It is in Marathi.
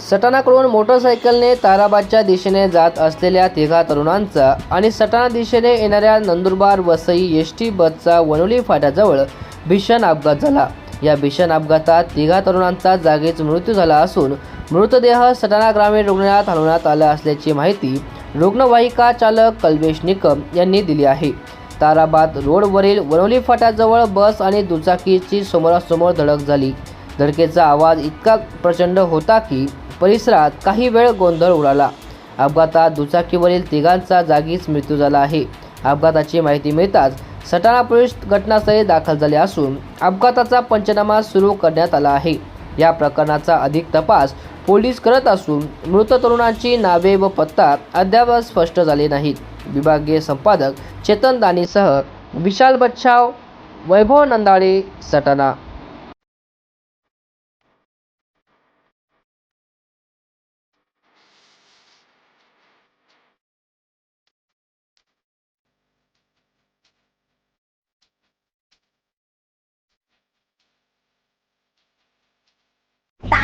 सटाणाकडून मोटरसायकलने ताराबादच्या दिशेने जात असलेल्या तिघा तरुणांचा आणि सटाणा दिशेने येणाऱ्या नंदुरबार वसई एस टी बसचा वनोली फाट्याजवळ भीषण अपघात झाला. या भीषण अपघातात तिघा तरुणांचा जागीच मृत्यू झाला असून मृतदेह सटाणा ग्रामीण रुग्णालयात हलवण्यात आला असल्याची माहिती रुग्णवाहिका चालक कल्वेश निकम यांनी दिली आहे. ताराबाद रोडवरील वनोली फाट्याजवळ बस आणि दुचाकीची समोरासमोर धडक झाली. धडकेचा आवाज इतका प्रचंड होता की परिसरात काही वेळ गोंधळ उडाला. अपघातात दुचाकीवरील तिघांचा जागीच मृत्यू झाला आहे. अपघाताची माहिती मिळताच सटाणा पोलीस घटनास्थळी दाखल झाले असून अपघाताचा पंचनामा सुरू करण्यात आला आहे. या प्रकरणाचा अधिक तपास पोलीस करत असून मृत तरुणांची नावे व पत्ता अद्याप स्पष्ट झाले नाहीत. विभागीय संपादक चेतन दानीसह विशाल बच्छाव वैभव नंदाळे सटाणा.